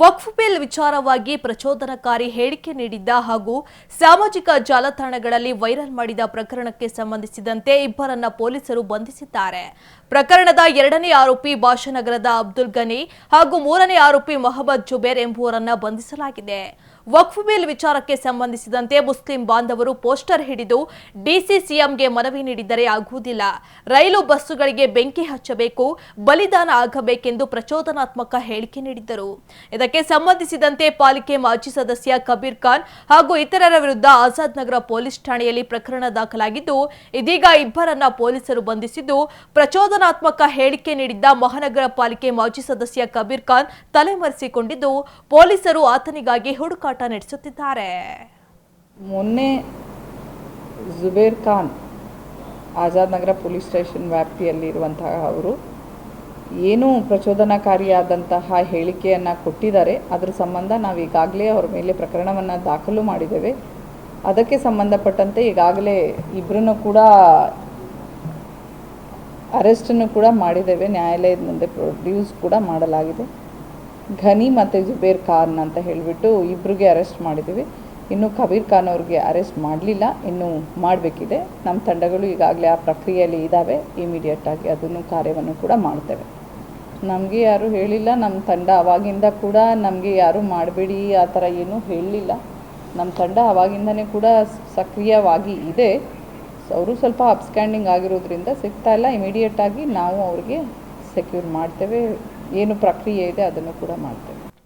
ವಕ್ಫ್ bill ವಿಚಾರವಾಗಿ ಪ್ರಚೋದನಕಾರಿ ಹೇಳಿಕೆ ನೀಡಿದ್ದ ಹಾಗೂ ಸಾಮಾಜಿಕ ಜಾಲತಾಣಗಳಲ್ಲಿ ವೈರಲ್ ಮಾಡಿದ ಪ್ರಕರಣಕ್ಕೆ ಸಂಬಂಧಿಸಿದಂತೆ ಇಬ್ಬರನ್ನ ಪೊಲೀಸರು ಬಂಧಿಸಿದ್ದಾರೆ. ಪ್ರಕರಣದ ಎರಡನೇ ಆರೋಪಿ ಭಾಷಾನಗರದ ಅಬ್ದುಲ್ ಗನಿ ಹಾಗೂ ಮೂರನೇ ಆರೋಪಿ ಮೊಹಮ್ಮದ್ ಜುಬೇರ್ ಎಂಬುವರನ್ನ ಬಂಧಿಸಲಾಗಿದೆ. ವಕ್ಫ್ ಬಿಲ್ ವಿಚಾರಕ್ಕೆ ಸಂಬಂಧಿಸಿದಂತೆ ಮುಸ್ಲಿಂ ಬಾಂಧವರು ಪೋಸ್ಟರ್ ಹಿಡಿದು ಡಿಸಿಸಿಎಂಗೆ ಮನವಿ ನೀಡಿದರೆ ಆಗುವುದಿಲ್ಲ. ರೈಲು ಬಸ್ಸುಗಳಿಗೆ ಬೆಂಕಿ ಹಚ್ಚಬೇಕು, ಬಲಿದಾನ ಆಗಬೇಕೆಂದು ಪ್ರಚೋದನಾತ್ಮಕ ಹೇಳಿಕೆ ನೀಡಿದ್ದರು. ಇದಕ್ಕೆ ಸಂಬಂಧಿಸಿದಂತೆ ಪಾಲಿಕೆ ಮಾಜಿ ಸದಸ್ಯ ಕಬೀರ್ ಖಾನ್ ಹಾಗೂ ಇತರರ ವಿರುದ್ಧ ಆಜಾದ್ ನಗರ ಪೊಲೀಸ್ ಠಾಣೆಯಲ್ಲಿ ಪ್ರಕರಣ ದಾಖಲಾಗಿದ್ದು, ಇದೀಗ ಇಬ್ಬರನ್ನ ಪೊಲೀಸರು ಬಂಧಿಸಿದ್ದು, ಪ್ರಚೋದನಾತ್ಮಕ ಹೇಳಿಕೆ ನೀಡಿದ್ದ ಮಹಾನಗರ ಪಾಲಿಕೆ ಮಾಜಿ ಸದಸ್ಯ ಕಬೀರ್ ಖಾನ್ ತಲೆಮರೆಸಿಕೊಂಡಿದ್ದು, ಪೊಲೀಸರು ಆತನಿಗಾಗಿ ಹುಡುಕಾಟ ನಡೆಸುತ್ತಿದ್ದಾರೆ. ಮೊನ್ನೆ ಜುಬೇರ್ ಖಾನ್ ಆಜಾದ್ ನಗರ ಪೊಲೀಸ್ ಸ್ಟೇಷನ್ ವ್ಯಾಪ್ತಿಯಲ್ಲಿರುವಂತಹ ಅವರು ಏನು ಪ್ರಚೋದನಕಾರಿಯಾದಂತಹ ಹೇಳಿಕೆಯನ್ನು ಕೊಟ್ಟಿದ್ದಾರೆ. ಅದರ ಸಂಬಂಧ ನಾವು ಈಗಾಗಲೇ ಅವರ ಮೇಲೆ ಪ್ರಕರಣವನ್ನು ದಾಖಲು ಮಾಡಿದ್ದೇವೆ. ಅದಕ್ಕೆ ಸಂಬಂಧಪಟ್ಟಂತೆ ಈಗಾಗಲೇ ಇಬ್ಬರನ್ನು ಕೂಡ ಅರೆಸ್ಟನ್ನು ಕೂಡ ಮಾಡಿದ್ದೇವೆ. ನ್ಯಾಯಾಲಯದ ಮುಂದೆ ಪ್ರೊಡ್ಯೂಸ್ ಕೂಡ ಮಾಡಲಾಗಿದೆ. ಘನಿ ಮತ್ತು ಜುಬೇರ್ ಖಾನ್ ಅಂತ ಹೇಳಿಬಿಟ್ಟು ಇಬ್ಬರಿಗೆ ಅರೆಸ್ಟ್ ಮಾಡಿದ್ದೀವಿ. ಇನ್ನು ಕಬೀರ್ ಖಾನ್ ಅವ್ರಿಗೆ ಅರೆಸ್ಟ್ ಮಾಡಲಿಲ್ಲ. ಇನ್ನು ಮಾಡಬೇಕಿದೆ. ನಮ್ಮ ತಂಡಗಳು ಈಗಾಗಲೇ ಆ ಪ್ರಕ್ರಿಯೆಯಲ್ಲಿ ಇದ್ದಾವೆ ಇಮಿಡಿಯೇಟಾಗಿ ಅದನ್ನು ಕಾರ್ಯವನ್ನು ಕೂಡ ಮಾಡ್ತೇವೆ. ನಮಗೆ ಯಾರೂ ಹೇಳಿಲ್ಲ ನಮ್ಮ ತಂಡ ಅವಾಗಿಂದ ಕೂಡ ನಮಗೆ ಯಾರೂ ಮಾಡಬೇಡಿ, ಆ ಥರ ಏನೂ ಹೇಳಲಿಲ್ಲ ನಮ್ಮ ತಂಡ ಅವಾಗಿಂದನೇ ಕೂಡ ಸಕ್ರಿಯವಾಗಿ ಇದೆ. ಅವರು ಸ್ವಲ್ಪ ಅಪ್ಸ್ಟ್ಯಾಂಡಿಂಗ್ ಆಗಿರೋದ್ರಿಂದ ಸಿಗ್ತಾ ಇಲ್ಲ. ಇಮಿಡಿಯೇಟಾಗಿ ನಾವು ಅವ್ರಿಗೆ ಸೆಕ್ಯೂರ್ ಮಾಡ್ತೇವೆ. ಏನು ಪ್ರಕ್ರಿಯೆ ಇದೆ ಅದನ್ನು ಕೂಡ ಮಾಡ್ತೇವೆ.